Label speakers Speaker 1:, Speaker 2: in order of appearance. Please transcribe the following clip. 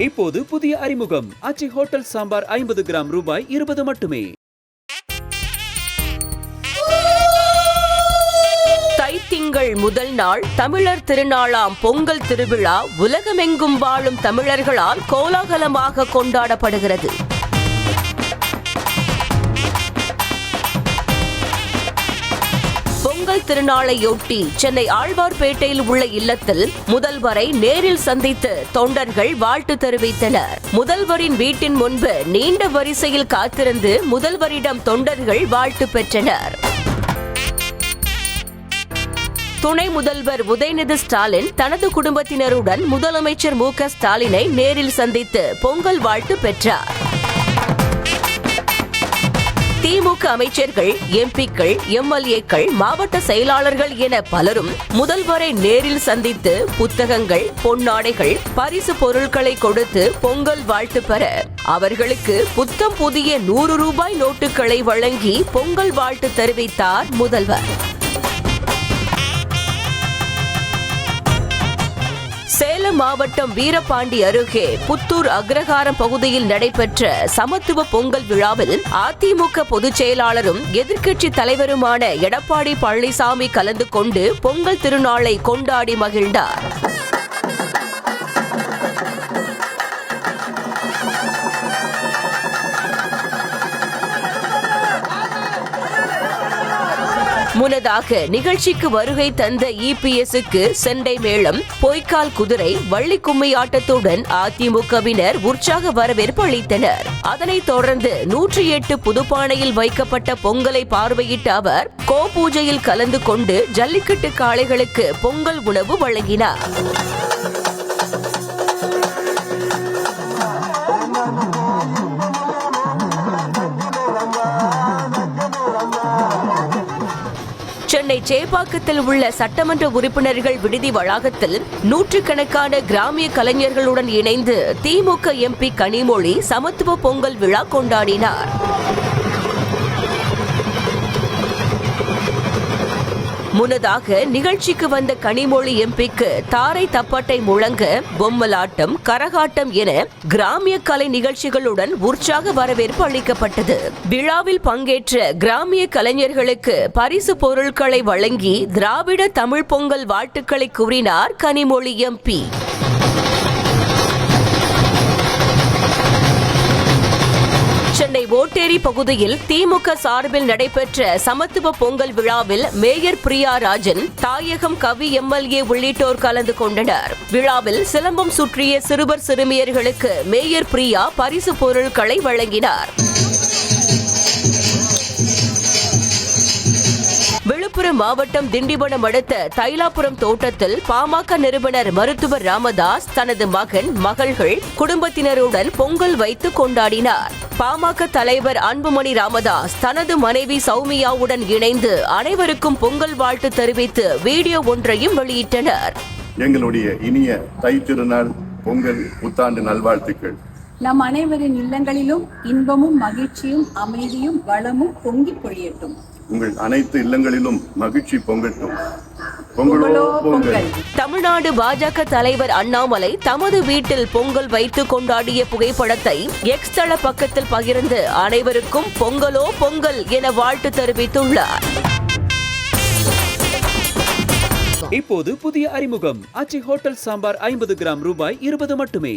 Speaker 1: இப்போது புதிய அறிமுகம். அச்சி ஹோட்டல் சாம்பார் ஐம்பது கிராம் ரூபாய் இருபது மட்டுமே.
Speaker 2: தைத்திங்கள் முதல் நாள் தமிழர் திருநாளாம் பொங்கல் திருவிழா உலகமெங்கும் வாழும் தமிழர்களால் கோலாகலமாக கொண்டாடப்படுகிறது. பொங்கல் திருநாளையொட்டி சென்னை ஆழ்வார்பேட்டையில் உள்ள இல்லத்தில் முதல்வரை நேரில் சந்தித்து தொண்டர்கள் வாழ்த்து தெரிவித்தனர். முதல்வரின் வீட்டின் முன்பு நீண்ட வரிசையில் காத்திருந்து முதல்வரிடம் தொண்டர்கள் வாழ்த்து பெற்றனர். துணை முதல்வர் உதயநிதி ஸ்டாலின் தனது குடும்பத்தினருடன் முதலமைச்சர் மு க ஸ்டாலினை நேரில் சந்தித்து பொங்கல் வாழ்த்து பெற்றார். திமுக அமைச்சர்கள் எம்பிக்கள் எம்எல்ஏக்கள் மாவட்ட செயலாளர்கள் என பலரும் முதல்வரை நேரில் சந்தித்து புத்தகங்கள் பொன்னாடைகள் பரிசு பொருட்களை கொடுத்து பொங்கல் வாழ்த்து பெற அவர்களுக்கு புத்தம் புதிய நூறு ரூபாய் நோட்டுகளை வழங்கி பொங்கல் வாழ்த்து தெரிவித்தார் முதல்வர். மாவட்டம் வீரபாண்டி அருகே புத்தூர் அக்ரஹாரம் பகுதியில் நடைபெற்ற சமத்துவ பொங்கல் விழாவில் அதிமுக பொதுச் செயலாளரும் எதிர்க்கட்சி தலைவருமான எடப்பாடி பழனிசாமி கலந்து கொண்டு பொங்கல் திருநாளை கொண்டாடி மகிழ்ந்தார். முன்னதாக நிகழ்ச்சிக்கு வருகை தந்த இபிஎஸ்க்கு செண்டை மேளம் பொய்க்கால் குதிரை வள்ளி கும்மி ஆட்டத்துடன் அதிமுகவினர் உற்சாக வரவேற்பு அளித்தனர். அதனைத் தொடர்ந்து நூற்றி எட்டு புதுப்பானையில் வைக்கப்பட்ட பொங்கலை பார்வையிட்ட அவர் கோ பூஜையில் கலந்து கொண்டு ஜல்லிக்கட்டு காளைகளுக்கு பொங்கல் உணவு வழங்கினார். சென்னை சேப்பாக்கத்தில் உள்ள சட்டமன்ற உறுப்பினர்கள் விடுதி வளாகத்தில் நூற்றுக்கணக்கான கிராமிய கலைஞர்களுடன் இணைந்து திமுக எம்பி கனிமொழி சமத்துவ பொங்கல் விழா கொண்டாடினார். முன்னதாக நிகழ்ச்சிக்கு வந்த கனிமொழி எம்பிக்கு தாரை தப்பட்டை முழங்க பொம்மலாட்டம் கரகாட்டம் என கிராமிய கலை நிகழ்ச்சிகளுடன் உற்சாக வரவேற்பு அளிக்கப்பட்டது. விழாவில் பங்கேற்ற கிராமிய கலைஞர்களுக்கு பரிசு பொருட்களை வழங்கி திராவிட தமிழ் பொங்கல் வாழ்த்துக்களை கூறினார் கனிமொழி எம்பி. கோட்டேரி பகுதியில் திமுக சார்பில் நடைபெற்ற சமத்துவ பொங்கல் விழாவில் மேயர் பிரியா ராஜன் தாயகம் கவி எம்எல்ஏ உள்ளிட்டோர் கலந்து கொண்டனர். விழாவில் சிலம்பம் சுற்றிய சிறுவர் சிறுமியர்களுக்கு மேயர் பிரியா பரிசு பொருட்களை வழங்கினார். விழுப்புரம் மாவட்டம் திண்டிவனம் அடுத்த தைலாபுரம் தோட்டத்தில் பாமக நிறுவனர் மருத்துவர் ராமதாஸ் தனது மகன் மகள்கள் குடும்பத்தினருடன் பொங்கல் வைத்து கொண்டாடினார். பாமக தலைவர் அன்புமணி ராமதாஸ் தனது மனைவி சௌமியாவுடன் இணைந்து அனைவருக்கும் பொங்கல் வாழ்த்து தெரிவித்து வீடியோ ஒன்றையும் வெளியிட்டனர்.
Speaker 3: எங்களுடைய இனிய தை திருநாள் பொங்கல் புத்தாண்டு நல்வாழ்த்துக்கள்.
Speaker 4: நம் அனைவரின் இல்லங்களிலும் இன்பமும் மகிழ்ச்சியும் அமைதியும் வளமும் பொங்கி பொழியட்டும்.
Speaker 3: உங்கள் அனைத்து இல்லங்களிலும் மகிழ்ச்சி பொங்கட்டும்.
Speaker 2: தமிழ்நாடு பாஜக தலைவர் அண்ணாமலை தமது வீட்டில் பொங்கல் வைத்து கொண்டாடிய புகைப்படத்தை எக்ஸ் தள பக்கத்தில் பகிர்ந்து அனைவருக்கும் பொங்கலோ பொங்கல் என வாழ்த்து தெரிவித்துள்ளார்.
Speaker 1: இப்போது புதிய அறிமுகம். அச்சி ஹோட்டல் சாம்பார் ஐம்பது கிராம் ரூபாய் இருபது மட்டுமே.